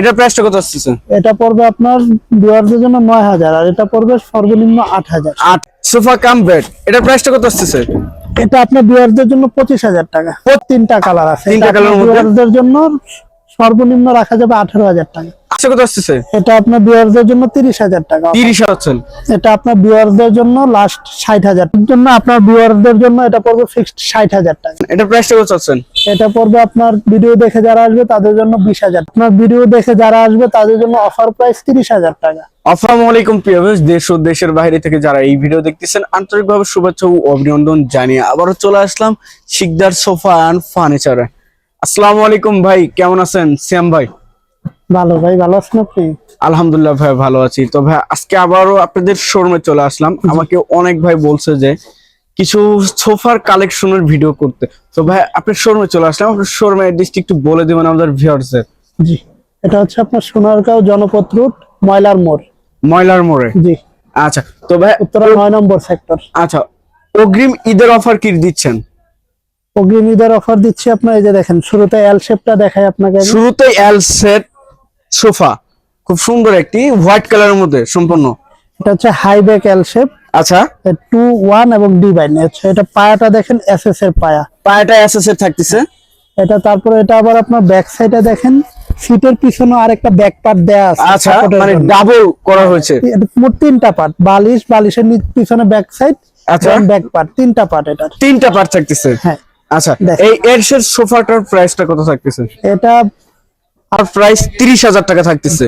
এটার প্রাইসটা কত আসছে এটা পড়বে আপনার ভিউয়ারদের জন্য নয় হাজার আর এটা পড়বে সর্বনিম্ন আট হাজার। আট। সোফা কাম বেড এটা প্রাইসটা কত আসতেছে? এটা আপনার ভিউয়ারদের জন্য পঁচিশ হাজার টাকা। তিনটা কালার আছে। তিনটা কালার মধ্যে? viewers-দের জন্য সর্বনিম্ন রাখা যাবে আঠারো হাজার টাকা। আচ্ছা কত এটা আপনার ভিউয়ারদের জন্য তিরিশ হাজার টাকা। তিরিশ হাজার এটা আপনার ভিউয়ারদের জন্য লাস্ট জন্য আপনার ভিউয়ারদের জন্য এটা পড়বে ফিক্সড ষাট হাজার টাকা। এটার প্রাইসটা কত চাচ্ছেন? এটা পড়বে আপনার ভিডিও দেখে যারা আসবে তাদের জন্য আপনার ভিডিও দেখে যারা আসবে তাদের জন্য অফার প্রাইস তিরিশ হাজার টাকা। আসসালামু আলাইকুম প্রিয় দেশ ও দেশের বাইরে থেকে যারা এই ভিডিও দেখতেছেন আন্তরিকভাবে শুভেচ্ছা ও অভিনন্দন জানিয়ে আবারও চলে আসলাম শিকদার সোফা অ্যান্ড ফার্নিচারে আসসালামু আলাইকুম ভাই কেমন আছেন? শ্যাম ভাই। ভালো ভাই ভালো আছেন আপনি? আলহামদুলিল্লাহ ভাই ভালো আছি। তো ভাই আজকে আবারও আপনাদের শোরুমে চলে আসলাম। আমাকে অনেক ভাই বলছে যে কিছু সোফার কালেকশনের ভিডিও করতে। তো ভাই আপনার শোরুমে চলে আসলাম। আপনার শোরুমের অ্যাড্রেসটি একটু বলে দিবেন আমাদের ভিউয়ার্সদের জি। এটা হচ্ছে আপনার সোনারগাঁও জনপথ রুট ময়লার মোড়। ময়লার মোড়ে? জি। আচ্ছা তো ভাই উত্তরা নয় নম্বর সেক্টর আচ্ছা অগ্রিম ঈদের অফার কি দিচ্ছেন? অগ্রিম ঈদের অফার দিচ্ছি আপনার এই যে দেখেন শুরুতে এল শেপটা দেখাই আপনাকে শুরুতে এল সেট সোফা খুব সুন্দর একটি হোয়াইট কালারের মধ্যে সম্পূর্ণ। এটা হচ্ছে হাই ব্যাক এল শেপ আচ্ছা টু ওয়ান এবং ডিভাইন এটা পায়াটা দেখেন এস এস এর পায়া। পায়েটা এসএসএ থাকতেছে। এটা তারপরে এটা আবার আপনার ব্যাক সাইডে দেখেন সিটের পিছনে আরেকটা ব্যাক পার্ট দেয়া আছে। আচ্ছা মানে। ডাবল করা হয়েছে। এটা মোট তিনটা পার্ট বালিশ বালিশের পিছনে ব্যাক সাইড আচ্ছা। ব্যাক পার্ট তিনটা পার্ট এটার। তিনটা পার্ট থাকতেছে। হ্যাঁ। আচ্ছা এই এর সেট সোফাটার প্রাইসটা কত থাকতেছে? এটা আর প্রাইস তিরিশ হাজার টাকা থাকতেছে।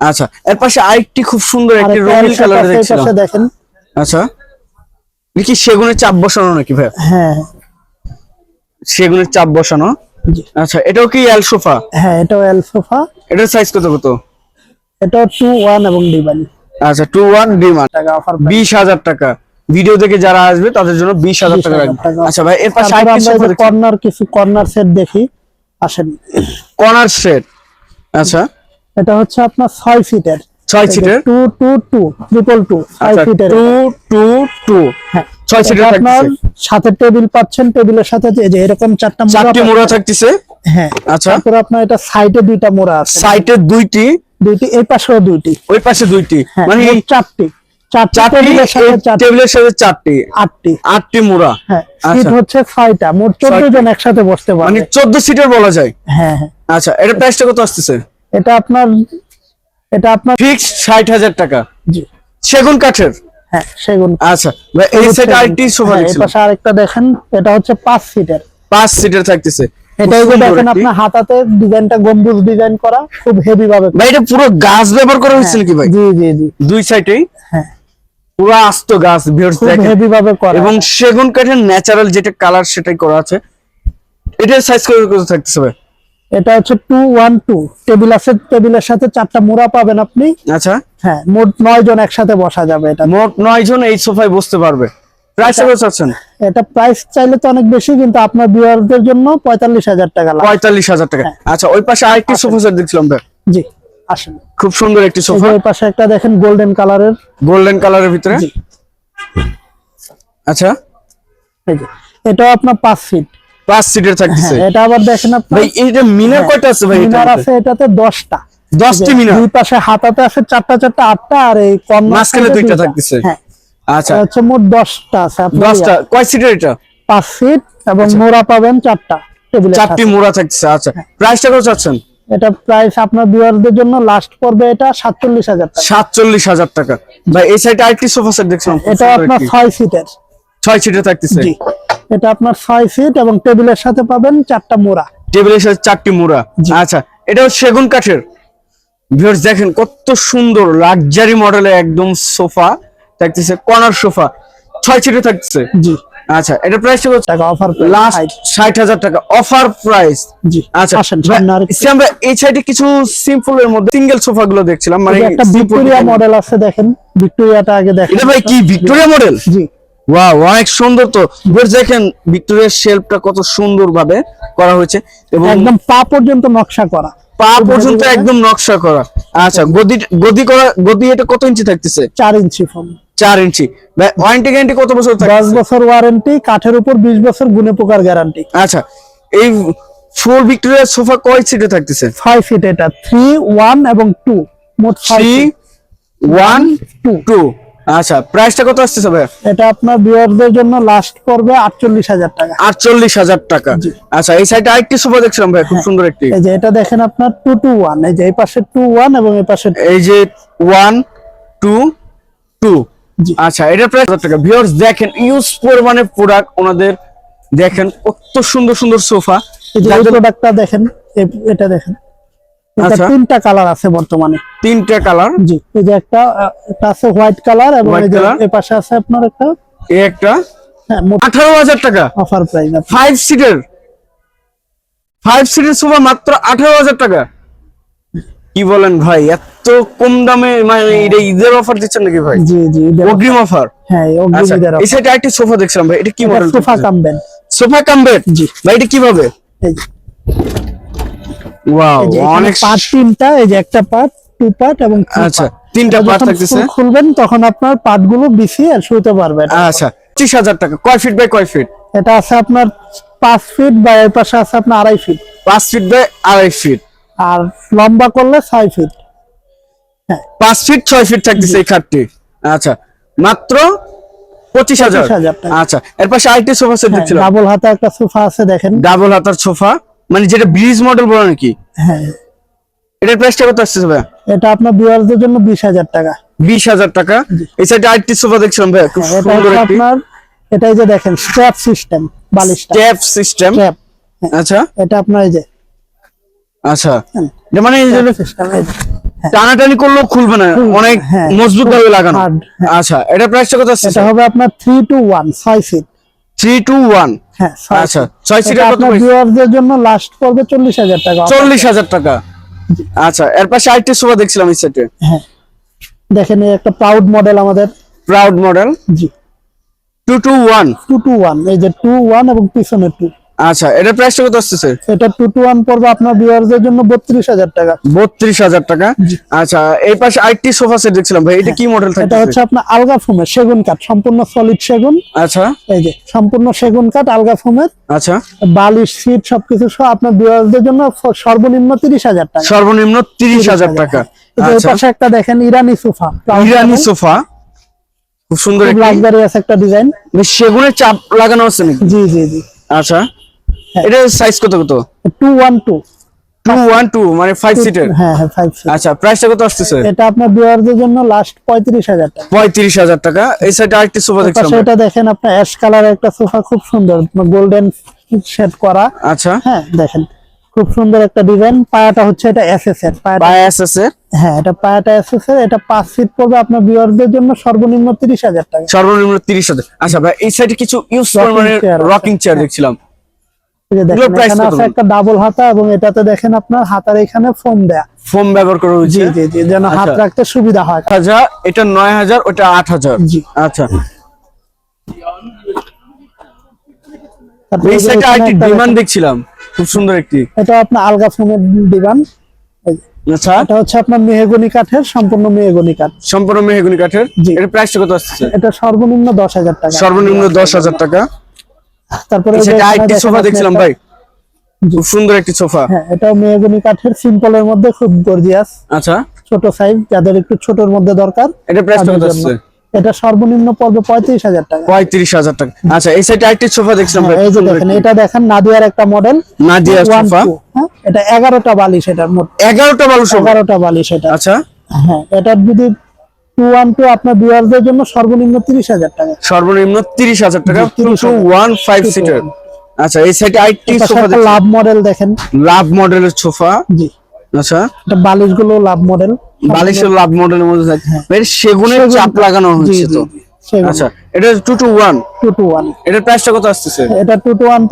আচ্ছা এর পাশে আরেকটি খুব সুন্দর একটি রঙিন কালার দেখছিলাম। দেখেন। আচ্ছা এটা কি সেগুনের চাপ বসানো নাকি ভাই? হ্যাঁ। সেগুনের চাপ বসানো? আচ্ছা এটাও কি এল সোফা? হ্যাঁ এটাও এল সোফা। এটার সাইজ কত কত? এটাও টু ওয়ান এবং ডিভাইন আচ্ছা টু ওয়ান ডিমান্ড টাকা অফার বিশ হাজার টাকা। ভিডিও দেখে যারা আসবে তাদের জন্য বিশ হাজার টাকা 20,000 আচ্ছা ভাই এর পাশে আরেকটি সোফা দেখছি কর্নার কিছু কর্নার সেট দেখি। আসেন। কর্নার সেট আচ্ছা। এটা হচ্ছে আপনার ছয় ফিটের। ছয় সিটের two two two triple two ছয় আচ্ছা ফিটের টু টু টু হ্যাঁ। ছয় সিটের আপনার সাথে টেবিল পাচ্ছেন টেবিলের সাথে যে এরকম চারটা চারটি মোড়া থাকতেছে? হ্যাঁ। আচ্ছা। তারপরে আপনার এটা সাইডে দুইটা মোড়া আছে। সাইটে দুইটি? দুইটি এই পাশেও দুইটি। ওই পাশে দুইটি? হ্যাঁ মানে চারটি চারটি। টেবিলের সাথে এই চারটি টেবিলের সাথে চারটি। আটটি। আটটি মোড়া। হ্যাঁ আচ্ছা। সিট হচ্ছে ছয়টা মোট চোদ্দ ছয়টি। জন একসাথে বসতে মানে চোদ্দ সিটের বলা যায়? হ্যাঁ হ্যাঁ। আচ্ছা এটা প্রাইসটা কত আসতেছে? এটা আপনার এটা আপনার ফিক্সড ষাট হাজার টাকা। জি। সেগুন কাঠের? হ্যাঁ সেগুন। আচ্ছা ভাই এই সাইডে আরেকটি সোফা পাশে আরেকটা দেখেন এটা হচ্ছে পাঁচ সিটের পাঁচ সিটের থাকতেছে। এটা যে দেখেন আপনার হাতাতে ডিজাইনটা গম্বুজ ডিজাইন করা খুব হেভি ভাবে ভাই এটা পুরো গাছ ব্যবহার করা হয়েছে নাকি ভাই? জি জি জি। দুই সাইডেই হ্যাঁ। পুরো আস্ত গাছ ভিউয়ার্স দেখেন হেভি ভাবে করা। এবং সেগুন কাঠের ন্যাচারাল যেটা কালার সেটাই করা আছে। এটার সাইজ কত কত থাকতেছে ভাই? এটা হচ্ছে টু ওয়ান টু টেবিল আছে টেবিলের সাথে চারটা মোড়া পাবেন আপনি। আচ্ছা। হ্যাঁ মোট নয় জন একসাথে বসা যাবে এটা। মোট নয় জন এই সোফায় বসতে পারবে। প্রাইস কত চাচ্ছেন? এটা প্রাইস চাইলে তো অনেক বেশি কিন্তু আপনার ভিউয়ারদের জন্য পঁয়তাল্লিশ হাজার টাকা লাগবে। পঁয়তাল্লিশ হাজার টাকা। আচ্ছা ওই পাশে আরেকটি সোফা সেট দেখছিলাম ভাই। জি। আসেন খুব সুন্দর একটি সোফা। ওই পাশে একটা দেখেন গোল্ডেন কালারের গোল্ডেন কালারের ভিতরে? আচ্ছা। এই যে এটাও আপনার পাঁচ ফিট পাঁচ সিটের হ্যাঁ থাকতেছে। এটা আবার দেখেন আপনার ভাই এটা মিনার কয়টা আছে ভাই মিনার আছে এটাতে দশটা। দশটি মিনার? দুই পাশে হাতাতে আছে চারটা চারটা আটটা আর এই কর্নার মাঝখানে দুইটা থাকতেছে। হ্যাঁ। আচ্ছা। এটা হচ্ছে মোট দশটা আছে। আপনার দশটা। কয় সিটের এটা? পাঁচ ফিট এবং মোড়া পাবেন চারটা। টেবিলের আচ্ছা। চারটি সাথে। মোড়া থাকতেছে আচ্ছা। হ্যাঁ। প্রাইসটা কত চাচ্ছেন? এটা প্রাইস আপনার ভিউয়ারদের জন্য লাস্ট পড়বে এটা সাতচল্লিশ হাজার টাকা। সাতচল্লিশ হাজার টাকা। ভাই এই সাইডে আরেকটি সোফা সেট দেখছিলাম? এটা আপনার একটি। ছয় ফিটের ছয় সিটের থাকতেছে? জি। এটা আপনার ছয় ফিট এবং টেবিলের সাথে পাবেন চারটা মোড়া। টেবিলের সাথে চারটি মোড়া। আচ্ছা এটাও সেগুন কাঠের। ভিউয়ার্স দেখেন কত সুন্দর লাক্সারি মডেলের একদম সোফা থাকতেছে কর্নার সোফা ছয় সিটে থাকতেছে? জি। আচ্ছা এটা প্রাইস কত? টাকা অফার লাস্ট ষাট। হাজার টাকা অফার প্রাইস জি আচ্ছা ভাই, এই সাইডে কিছু সিম্পল এর মধ্যে সিঙ্গেল সোফা গুলো দেখছিলাম মানে একটা ভিক্টোরিয়া মডেল আছে দেখেন। ভিক্টোরিয়াটা আগে দেখেন। এটা ভাই কি ভিক্টোরিয়া মডেল জি। ওয়াও অনেক সুন্দর তো। দেখেন ভিক্টোরিয়ার শেলফটা কত সুন্দর ভাবে করা হয়েছে এবং একদম পা পর্যন্ত নকশা করা। পা পর্যন্ত একদম নকশা করা। আচ্ছা গদি গদি করা গদি এটা কত ইঞ্চি থাকতেছে? চার ইঞ্চি ফোন চার ইঞ্চি। ওয়ারেন্টি গ্যারান্টি কত বছর দশ বছর ওয়ারেন্টি কাঠের উপর বিশ বছর গুনে পোকার গ্যারান্টি আচ্ছা এই ফুল ভিক্টোরিয়া সোফা কয় সিটে থাকতেছে? ফাইভ সিট এটা থ্রি ওয়ান এবং টু মোট থ্রি ওয়ান টু টু আচ্ছা প্রাইসটা কত আসতেছে ভাই এটা আপনার ভিউয়ারদের জন্য লাস্ট পড়বে আটচল্লিশ হাজার টাকা। আটচল্লিশ হাজার টাকা। আচ্ছা এই সাইডে আরেকটি সোফা দেখছিলাম ভাই খুব সুন্দর একটি। এই যে এটা দেখেন আপনার টু টু ওয়ান এই যে এই পাশে টু ওয়ান এবং এই পাশে এই যে ওয়ান টু টু। আচ্ছা এটা প্রাইস কত টাকা। ভিউয়ার্স দেখেন ইউজ পরিমাণে প্রোডাক্ট ওনাদের দেখেন কত সুন্দর সুন্দর সোফা এই প্রোডাক্টটা দেখেন এটা দেখেন। এটা আচ্ছা। তিনটা কালার আছে বর্তমানে। তিনটা কালার জি এই যে একটা একটা আছে হোয়াইট কালার এবং এই পাশে আছে আপনার একটা এই একটা। হ্যাঁ আঠারো হাজার টাকা। অফার প্রাইস ফাইভ সিটের ফাইভ সিটের সোফা মাত্র আঠারো হাজার টাকা। কি বলেন ভাই? এত কম দামে মানে এটা ঈদের অফার দিচ্ছেন নাকি ভাই? জি জি অগ্রিম অফার হ্যাঁ এই আচ্ছা অগ্রিমীদের এই সাইডে একটা সোফা দেখছিলাম ভাই এটা কি মডেল সোফা কামবেন। সোফা কাম বেড জি। ভাই এটা কীভাবে? ওয়াও অনেক পার্ট তিনটা এই যে একটা পার্ট টু পার্ট এবং আচ্ছা তিনটা পার্ট থাকতেছে। খুলবেন তখন আপনার পার্টগুলো আর শুতে পারবেন। আচ্ছা পঁচিশ হাজার টাকা। কয় ফিট বাই কয় ফিট এটা আছে আপনার পাঁচ ফিট বা এর পাশে আছে আপনার আড়াই ফিট পাঁচ ফিট বাই আড়াই ফিট আর লম্বা করলে ছয় ফিট পাঁচ ফিট ছয় ফিট থাকতেছে এই খাটটি। আচ্ছা মাত্র পঁচিশ হাজার। টাকা। আচ্ছা এর পাশে আরেকটি সোফা সেট দেখছিলাম। ডাবল হাতে একটা সোফা আছে দেখেন। ডাবল হাতার সোফা মানে যেটা ব্রিজ মডেল বলে নাকি? হ্যাঁ। এটার প্রাইসটা কত আসতেছে ভাই এটা আপনার ভিউয়ারদের জন্য বিশ হাজার টাকা। বিশ হাজার টাকা। এই সাইডে আরেকটি সোফা দেখছিলাম ভাই খুব হ্যাঁ, সুন্দর আপনার এটাই যে দেখেন স্ট্র্যাপ সিস্টেম বালিশটা। স্টেপ সিস্টেম আচ্ছা। এটা আপনার এই যে আচ্ছা। মানে এই যে সিস্টেম টানাটানি করলেও খুলবে না অনেক হ্যাঁ। মজবুত ভাবে লাগানো হ্যাঁ। আচ্ছা এটা প্রাইসটা কত এটা হবে আপনার থ্রি টু ওয়ান ছয় ফিট থ্রি টু ওয়ান হ্যাঁ আচ্ছা feet। ছয় সিটের কত ভিউয়ারদের জন্য লাস্ট পড়বে চল্লিশ হাজার টাকা চল্লিশ হাজার টাকা। আচ্ছা এর পাশে আরেকটি সোফা দেখছিলাম এই সেটে হ্যাঁ। দেখেন এই একটা প্রাউড মডেল আমাদের। প্রাউড মডেল জি। Two two one two two one এই যে টু ওয়ান এবং পিছনে টু আচ্ছা এটার প্রাইসটা কত আসতেছে? এটা টু টু ওয়ান পড়বে আপনার ভিউয়ারদের জন্য বত্রিশ হাজার টাকা। বত্রিশ হাজার টাকা? আচ্ছা এই পাশে আরেকটি সোফা সেট দেখছিলাম ভাই এটা কি মডেল এটা হচ্ছে আপনার আলগা ফোমের সেগুন কাঠ সম্পূর্ণ সলিড সেগুন। আচ্ছা। এই যে সম্পূর্ণ সেগুন কাঠ আলগা ফোমের আচ্ছা। বালিশ সিট সবকিছু সহ আপনার ভিউয়ারদের জন্য সর্বনিম্ন তিরিশ হাজার টাকা। সর্বনিম্ন তিরিশ হাজার টাকা। এই আচ্ছা। পাশে একটা দেখেন ইরানি সোফা ইরানি সোফা খুব সুন্দর একটি আছে একটা ডিজাইন সেগুনের চাপ লাগানো আছে নাকি? জি জি জি। আচ্ছা। হ্যাঁ। এটা সাইজ কত কত? Two one two two one two মানে ফাইভ সিটের হ্যাঁ হ্যাঁ ফাইভ আচ্ছা প্রাইসটা কত আসতেছে? এটা আপনার ভিউয়ারদের জন্য লাস্ট পঁয়ত্রিশ হাজার টাকা। পঁয়ত্রিশ হাজার টাকা। এই সাইডে আরেকটি সোফা পাশে এটা দেখেন আপনার অ্যাশ কালারের একটা সোফা খুব সুন্দর গোল্ডেন শেড করা। আচ্ছা। হ্যাঁ দেখেন খুব সুন্দর একটা ডিজাইন পায়াটা হচ্ছে এটা এসএস এর পায়াটা বায়াস আছে হ্যাঁ এটা পায়াটা এসএস এর এটা পাঁচ ফিট পড়বে আপনার ভিউয়ারদের জন্য সর্বনিম্ন তিরিশ হাজার টাকা। সর্বনিম্ন তিরিশ হাজার। আচ্ছা ভাই এই সাইডে কিছু ইউজ মানে রকিং চেয়ার দেখছিলাম। একটা ডাবল হাতা এবং এটাতে দেখেন আপনার হাতার এখানে ফোম দেয়া। ফোম ব্যবহার করা হয়েছে? জি জি যেন হাত আচ্ছা। রাখতে সুবিধা হয়। হাজার এটা নয় হাজার ওটা আট হাজার। জি। আচ্ছা। এই এই সাইডে আরেকটি ডিমান্ড দেখছিলাম। খুব সুন্দর একটি। এটা আপনার আলগা ফোমের ডিবান আচ্ছা। এটা হচ্ছে আপনার মেহগনি কাঠের সম্পূর্ণ মেহগনি কাঠ। সম্পূর্ণ মেহগুনি কাঠের। জি। এর প্রাইসটা কত আসছে এটা সর্বনিম্ন দশ হাজার টাকা। সর্বনিম্ন দশ হাজার টাকা। তারপরে আরেকটি সোফা দেখছিলাম ভাই। খুব সুন্দর একটি সোফা। হ্যাঁ এটাও মেহগনি কাঠের সিম্পলের মধ্যে খুব গর্জিয়াস আচ্ছা। ছোট সাইজ যাদের একটু ছোটর মধ্যে দরকার এটা প্রাইসটা তাদের কত। আসছে এটা সর্বনিম্ন পড়বে পঁয়ত্রিশ হাজার টাকা। পঁয়ত্রিশ হাজার টাকা। আচ্ছা এই সাইডে আরেকটি সোফা দেখছিলাম ভাই হ্যাঁ, এই যে দেখেন। এটা দেখেন নাদিয়ার একটা মডেল নাদিয়া সোফা। হ্যাঁ এটা এগারোটা বালিশ এটার মোট এগারোটা সোফা এগারোটা বালিশ এটা। আচ্ছা। হ্যাঁ এটার যদি টু ওয়ান টু আপনার ভিউয়ারদের জন্য সর্বনিম্ন তিরিশ হাজার টাকা। সর্বনিম্ন তিরিশ হাজার টাকা জি, 30,000 টু ওয়ান ফাইভ সিটার আচ্ছা এই সাইডে আরেকটি সোফা লাভ মডেল দেখেন। লাভ মডেলের সোফা। জি। আচ্ছা। এটা বালিশগুলো লাভ মডেল বালিশের লাভ মডেলের মধ্যে থাকে এর সেগুনের চাপ লাগানো হচ্ছে তো। আচ্ছা এটা এটার প্রাইসটা কত এটা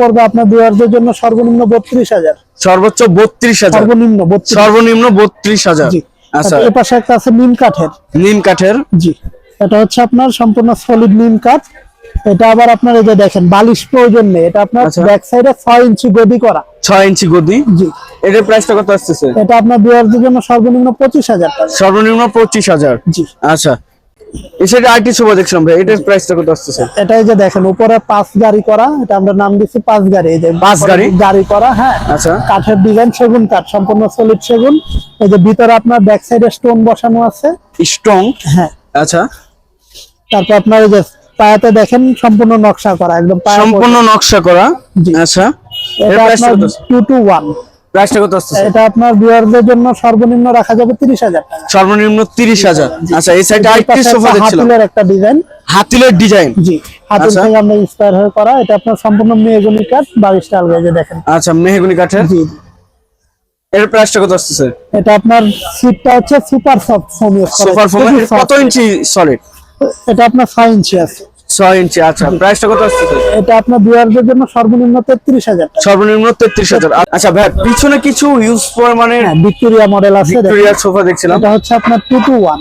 পড়বে আপনার ভিউয়ারদের জন্য সর্বনিম্ন বত্রিশ হাজার। সর্বোচ্চ বত্রিশ হাজার। সর্বনিম্ন বত্রিশ। সর্বনিম্ন বত্রিশ হাজার। জি। আচ্ছা। এ পাশে একটা আছে নিম কাঠের। নিম কাঠের। জি। এটা হচ্ছে আপনার সম্পূর্ণ সলিড নিম কাঠ। এটা আবার আপনার এই যে দেখেন বালিশ প্রয়োজন নেই। এটা আপনার। ব্যাক সাইডে ছয় ইঞ্চি গদি করা। ছয় ইঞ্চি গদি। জি। এটার প্রাইসটা কত আসতেছে? এটা আপনার বিয়ারদের জন্য সর্বনিম্ন পঁচিশ হাজার টাকা। সর্বনিম্ন পঁচিশ হাজার। জি। আচ্ছা। সাইডে আরেকটি সোফা দেখছিলাম ভাই এটার প্রাইসটা কত যে দেখেন উপরে পাঁচ গাড়ি করা এটা আমরা নাম দিচ্ছি পাঁচ গাড়ি এই যে পাঁচ গাড়ি? গাড়ি করা হ্যাঁ। আচ্ছা। কাঠের ডিজাইন সেগুন কাঠ সম্পূর্ণ সলিড সেগুন। এই যে ভিতরে আপনার ব্যাক সাইডে স্টোন বসানো আছে। স্ট্রং হ্যাঁ। আচ্ছা। তারপর আপনার এই যে পায়াতে দেখেন সম্পূর্ণ নকশা করা একদম সম্পূর্ণ নকশা করা। আচ্ছা। এর টু টু ওয়ান প্রাইসটা কত এটা আপনার বিয়ারদের জন্য সর্বনিম্ন রাখা যাবে তিরিশ হাজার টাকা। সর্বনিম্ন তিরিশ হাজার। আচ্ছা এই সাইডে আরেকটি সোফা একটা দেখছিলাম। হাতিলের একটা ডিজাইন হাতিলের ডিজাইন জি হাতিল আচ্ছা। থেকে আমরা ইন্সপায়ার হয়ে করা। এটা আপনার সম্পূর্ণ মেহগনি কাঠ বারিশ টাল গেজে দেখেন। আচ্ছা মেহগুনি কাঠের? জি। এর প্রাইসটা কত আসতেছে? এটা আপনার সিটটা হচ্ছে super soft foam super foam কত ইঞ্চি সলিড এটা আপনার ছয় ইঞ্চি আছে। ছয় ইঞ্চি আচ্ছা প্রাইসটা কত আসতেছে এটা আপনার বিয়ারদের জন্য সর্বনিম্ন তেত্রিশ হাজার সর্বনিম্ন তেত্রিশ হাজার। আচ্ছা ভাই পিছনে কিছু ইউজ হ্যাঁ ভিক্টোরিয়া মডেল আছে দেখেন। ভিক্টোরিয়া সোফা দেখছিলাম। এটা হচ্ছে আপনার two two one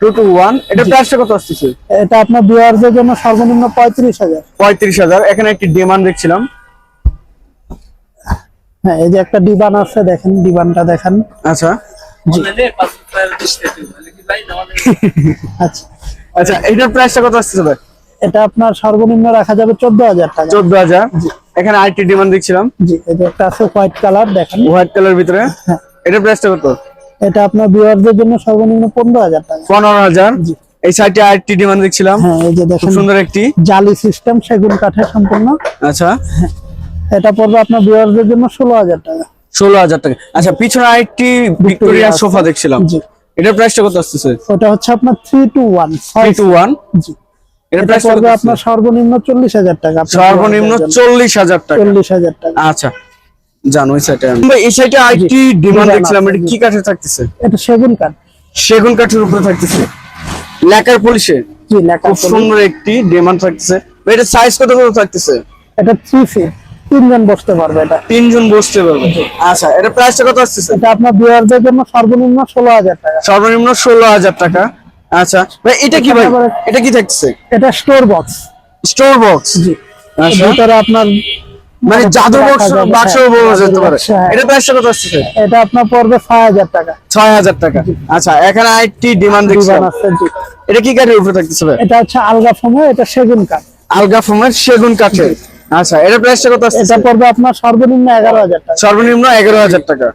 two two one এটা প্রাইসটা কত আসতেছে এটা আপনার বিয়ারদের জন্য সর্বনিম্ন পঁয়ত্রিশ হাজার। পঁয়ত্রিশ হাজার এখানে একটি ডিমান্ড দেখছিলাম। হ্যাঁ এই যে একটা ডিবান আছে দেখেন ডিবানটা দেখেন। আচ্ছা। আচ্ছা। আচ্ছা এটার প্রাইসটা কত আসতেছে ভাই এটা আপনার সর্বনিম্ন রাখা যাবে চোদ্দ হাজার টাকা। চোদ্দ হাজার। এখানে আরেকটি ডিমান্ড দেখছিলাম। জি যে একটা আছে হোয়াইট কালার দেখেন। হোয়াইট কালার ভিতরে। হ্যাঁ। এটার প্রাইসটা কত? এটা আপনার বিয়ারদের জন্য সর্বনিম্ন পনেরো হাজার টাকা। পনেরো হাজার। জি। এই সাইডে আরেকটি ডিমান্ড দেখছিলাম। হ্যাঁ এই যে দেখেন সুন্দর একটি। জালি সিস্টেম সেগুন কাঠের সম্পূর্ণ। আচ্ছা। এটা পড়বে আপনার বিয়ারদের জন্য ষোলো হাজার টাকা। ষোলো হাজার টাকা। আচ্ছা পিছনে আরেকটি ভিক্টোরিয়া সোফা দেখছিলাম। জি। এটার প্রাইসটা কত আসতেছে? ওটা হচ্ছে আপনার three two one three two one জি। এটা প্রাইসটা কত আপনার সর্বনিম্ন চল্লিশ হাজার টাকা আপনার সর্বনিম্ন বিয়ারদের জন্য। চল্লিশ হাজার টাকা। চল্লিশ হাজার টাকা। আচ্ছা। জানো এই সাইডে এই সাইডে আরেকটি ডিমান্ড দেখছিলাম এটা কি কাঠে থাকতেছে? এটা সেগুন কাঠ। সেগুন কাঠের উপরে থাকতেছে। লেকার পলিশে? জি খুব সুন্দর একটি ডিমান্ড থাকতেছে। এটা সাইজ কত কত থাকতেছে? এটা থ্রি ফিট তিনজন বসতে পারবে এটা। তিনজন বসতে পারবে। আচ্ছা এটা প্রাইসটা কত আসতেছে? এটা আপনার বিয়ারদের জন্য সর্বনিম্ন ষোলো হাজার টাকা। সর্বনিম্ন ষোলো হাজার টাকা। আচ্ছা ভাই এটা কি ভাই? এটা কি থাকতেছে এটা স্টোর বক্স স্টোর বক্স জি। আচ্ছা। ভিতরে আপনার মানে জাদু বক্স হ্যাঁ, বলা যেতে পারে। হ্যাঁ। এটা প্রাইসটা কত আসতেছে এটা আপনার পড়বে ছয় হাজার টাকা। ছয় হাজার টাকা। আচ্ছা এখানে আরেকটি ডিমান্ড জি। এটা কি কাঠের উপরে থাকতেছে ভাই? এটা হচ্ছে আলগা ফোমে এটা সেগুন কাঠ। আলগা ফোমের সেগুন কাঠের। আচ্ছা এটা প্রাইসটা কত আসতেছে এটা পড়বে আপনার সর্বনিম্ন এগারো হাজার টাকা। সর্বনিম্ন এগারো হাজার টাকা।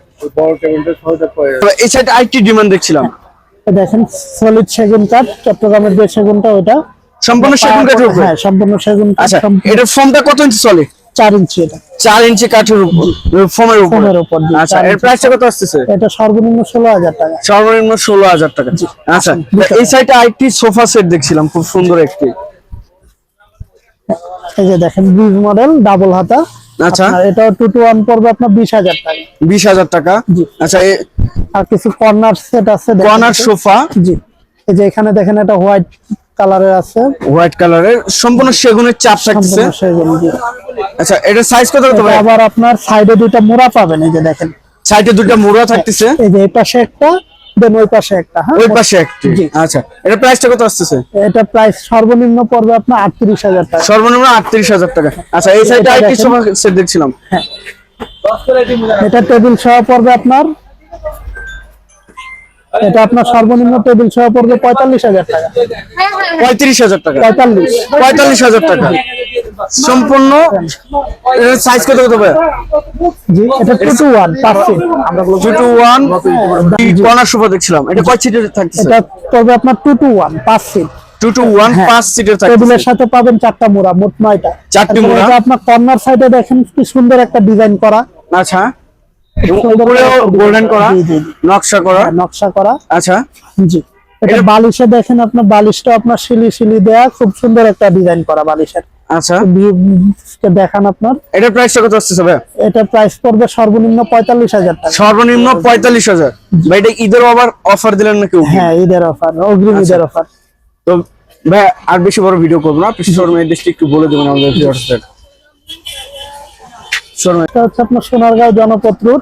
এই সাইড আরেকটি ডিমান্ড দেখছিলাম। দেখেন সলিড সেগুন কাঠ চট্টগ্রামের যে সেগুনটা ওটা। সম্পূর্ণ সেগুন কাঠের উপরে? হ্যাঁ সম্পূর্ণ সেগুন কাঠ আচ্ছা এটার ফোমটা কত ইঞ্চি চলে চার ইঞ্চি এটা। চার ইঞ্চি কাঠের উপর ফোমের উপর? ফোমের উপর, আচ্ছা এর প্রাইসটা কত আসতেছে? এটা সর্বনিম্ন ষোলো হাজার টাকা। সর্বনিম্ন ষোলো হাজার টাকা। আচ্ছা এই সাইডে আরেকটি সোফা সেট দেখছিলাম খুব সুন্দর একটি। এই যে দেখেন ব্রিজ মডেল ডাবল হাতা। আচ্ছা। এটা এটাও টু টু ওয়ান পড়বে আপনার বিশ হাজার টাকা। বিশ হাজার টাকা। জি। আচ্ছা আর কিছু কর্নার সেট আছে কর্নার সোফা। জি। এই যে এখানে দেখেন এটা হোয়াইট কালারের আছে। হোয়াইট কালারের সম্পূর্ণ সেগুনের চাপ জি। আচ্ছা এটা সাইজ কত এটা পারে? আবার আপনার সাইডে দুইটা মোড়া পাবেন এই যে দেখেন। সাইডে দুটো মোড়া থাকতেছে। এই যে এই পাশে একটা দেন ওই পাশে একটা হ্যাঁ? ওই পাশে একটা। জি। আচ্ছা এটা প্রাইসটা কত আসতেছে? এটা প্রাইস সর্বনিম্ন পড়বে আপনার আটত্রিশ হাজার টাকা। সর্বনিম্ন আটত্রিশ হাজার টাকা। আচ্ছা এই সাইডে আরেকটি। সোফা সেট দেখছিলাম। হ্যাঁ। এটা টেবিল সহ পড়বে আপনার এটা আপনার সর্বনিম্ন টেবিল সহ পড়বে পঁয়তাল্লিশ হাজার টাকা। পঁয়ত্রিশ হাজার টাকা। পঁয়তাল্লিশ। পঁয়তাল্লিশ হাজার টাকা। সম্পূর্ণ সাইজ কত হতে পারে? জি এটা টু টু ওয়ান পাঁচ seat two two one corner sofa দেখছিলাম। এটা কয় সিটের থাকতেছে? এটা পড়বে আপনার টু টু ওয়ান পাঁচ সিট টু টু ওয়ান হ্যাঁ। পাঁচ সিটের থাকতেছে। টেবিলের সাথে পাবেন চারটা মোড়া মোট নয়টা। চারটি মোড়া। আপনার কর্নার সাইডে দেখেন কি সুন্দর একটা ডিজাইন করা। আচ্ছা। উপরেও গোল্ডেন করা। জি, জি, জি। নকশা করা। নকশা করা। আচ্ছা। জি। এটা বালিশে দেখেন আপনার বালিশটা আপনার শিলি শিলি দেয়া খুব সুন্দর একটা ডিজাইন করা বালিশের। আচ্ছা। দেখান আপনার। এটার প্রাইসটা কত আসতেছে ভাই এটা প্রাইস পড়বে সর্বনিম্ন পঁয়তাল্লিশ হাজার টাকা। সর্বনিম্ন ভাই এটা ঈদের আবার অফার দিলেন নাকি হ্যাঁ ঈদের অফার অগ্রিম ঈদের অফার তো ভাই আর বেশি বড় ভিডিও করব না। আপনি শোরুম এড্রেসটি একটু বলে দেবেন আমাদের ভিউয়ার্সদের। শোরুম এটা হচ্ছে আপনার সোনারগাঁও জনপথ রোড